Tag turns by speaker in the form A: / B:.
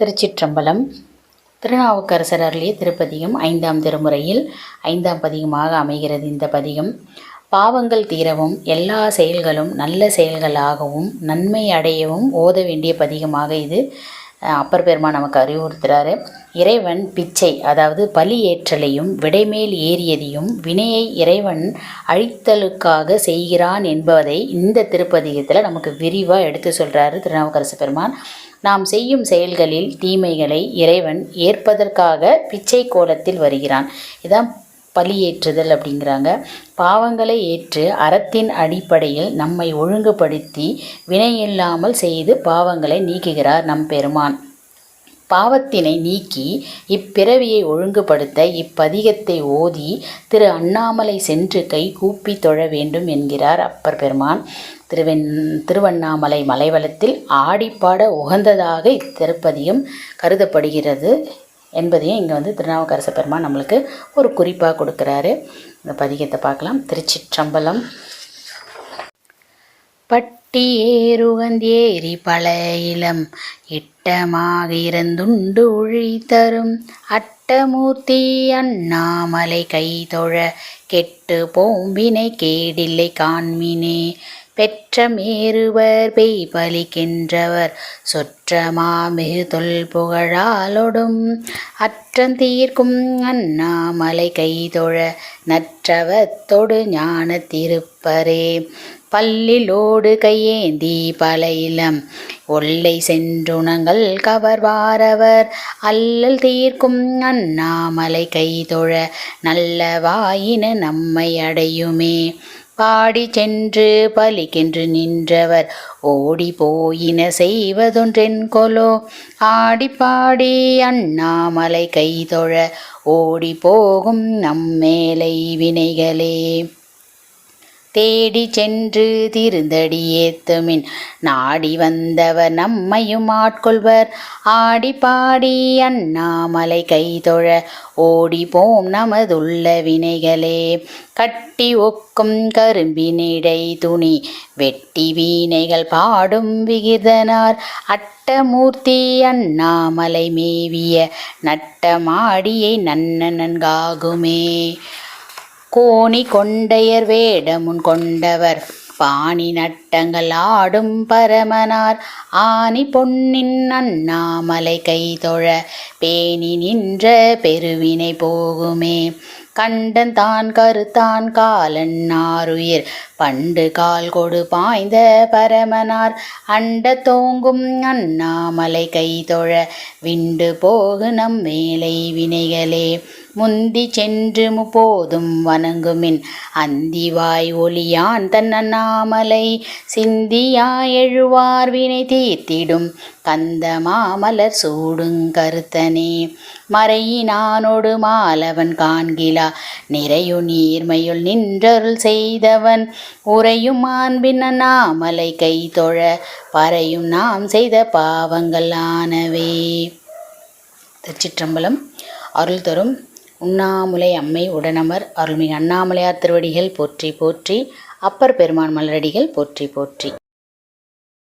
A: திருச்சிற்றம்பலம். திருநாவுக்கரசர் அருளிய திருப்பதிகம் ஐந்தாம் திருமுறையில் ஐந்தாம் பதிகமாக அமைகிறது இந்த பதிகம். பாவங்கள் தீரவும் எல்லா செயல்களும் நல்ல செயல்களாகவும் நன்மை அடையவும் ஓத வேண்டிய பதிகமாக இது. அப்பர் பெருமான் நமக்கு அறிவுறுத்துகிறாரு இறைவன் பிச்சை அதாவது பலி ஏற்றலையும் விடைமேல் ஏறியதையும் வினையை இறைவன் அழித்தலுக்காக செய்கிறான் என்பதை இந்த திருப்பதிகத்தில் நமக்கு விரிவாக எடுத்து சொல்கிறாரு திருநாவுக்கரசு பெருமான். நாம் செய்யும் செயல்களில் தீமைகளை இறைவன் ஏற்பதற்காக பிச்சை கோலத்தில் வருகிறான். இதான் பலியேற்றுதல் அப்படிங்கிறாங்க. பாவங்களை ஏற்று அறத்தின் அடிப்படையில் நம்மை ஒழுங்குபடுத்தி வினையில்லாமல் செய்து பாவங்களை நீக்குகிறார் நம் பெருமான். பாவத்தினை நீக்கி இப்பிறவியை ஒழுங்குபடுத்த இப்பதிகத்தை ஓதி திரு அண்ணாமலை சென்று கை கூப்பி தொழ வேண்டும் என்கிறார் அப்பர் பெருமான் திருவெண் திருவண்ணாமலை மலைவளத்தில் ஆடிப்பாட உகந்ததாக இத்திருப்பதியும் கருதப்படுகிறது என்பதையும் இங்கே வந்து திருநாவுக்கரச பெருமான் நம்மளுக்கு ஒரு குறிப்பாக கொடுக்குறாரு. இந்த பதிகத்தை பார்க்கலாம். திருச்சிற்றம்பலம் பட்டி ஏறுகந்தேரி பல இளம் இட்டமாக இருந்துண்டு உழி தரும் அட்டமூர்த்தி அண்ணாமலை கைதொழ கெட்டு போம்பினை கேடில்லை காண்மினே. பெற்ற மேறுவர் பெய் பலிக்கின்றவர் சொற்றமா மிகு தொல் புகழாலொடும் அற்றம் தீர்க்கும் அண்ணாமலை கைதொழ நற்றவத்தொடு ஞான திருப்பரே பல்லிலோடு கையேந்தி பல இளம் ஒல்லை சென்றுணங்கள் கவர்வாரவர். அல்லல் தீர்க்கும் அண்ணாமலை கைதொழ நல்ல வாயின நம்மை அடையுமே. பாடி சென்று பலிக்கென்று நின்றவர். ஓடி போயின செய்வதொன்றென் கொலோ. ஆடி பாடி அண்ணாமலை கைதொழ ஓடி போகும் நம்மேலை வினைகளே. தேடி சென்று திருந்தடி ஏத்துமின். நாடி வந்தவர் நம்மையும் ஆட்கொள்வர். ஆடி பாடி அண்ணாமலை கைதொழ ஓடி போம் நமதுள்ள வினைகளே. கட்டி ஒக்கும் கரும்பினிடை துணி. வெட்டி வீணைகள் பாடும் விகிதனார். அட்டமூர்த்தி அண்ணாமலை மேவிய நட்டமாடியை நன்ன நன்காகுமே. கோணி கொண்டையர் வேடமுன் கொண்டவர். பாணி நட்டங்கள் ஆடும் பரமனார். ஆனி பொன்னின் அண்ணாமலை கைதொழ பேணி நின்ற பெருவினை போகுமே. கண்டன் தான் கருத்தான் காலன் ஆருயிர் பண்டு கால் கொடு பாய்ந்த பரமனார். அண்ட தோங்கும் அண்ணாமலை கைதொழ விண்டு போகு நம் மேலை வினைகளே. முந்தி சென்று முப்போதும் வணங்குமின். அந்திவாய் ஒளியான் தன் அண்ணாமலை. சிந்தியாய் எழுவார் வினை தீர்த்திடும் கந்த மாமலர் சூடுங் கருத்தனே. மறையினானொடு மாலவன் காண்கிலா. நிறையு நீர்மையுள் நின்றருள் செய்தவன். உறையும் மாண்பின் நாமலை கை தொழ பறையும் நாம் செய்த பாவங்கள் ஆனவே. திருச்சிற்றம்பலம். அருள் தரும் உண்ணாமுலை அம்மை உடனமர் அருள்மிகு அண்ணாமலையார் திருவடிகள் போற்றி போற்றி அப்பர் பெருமான் மலரடிகள் போற்றி போற்றி.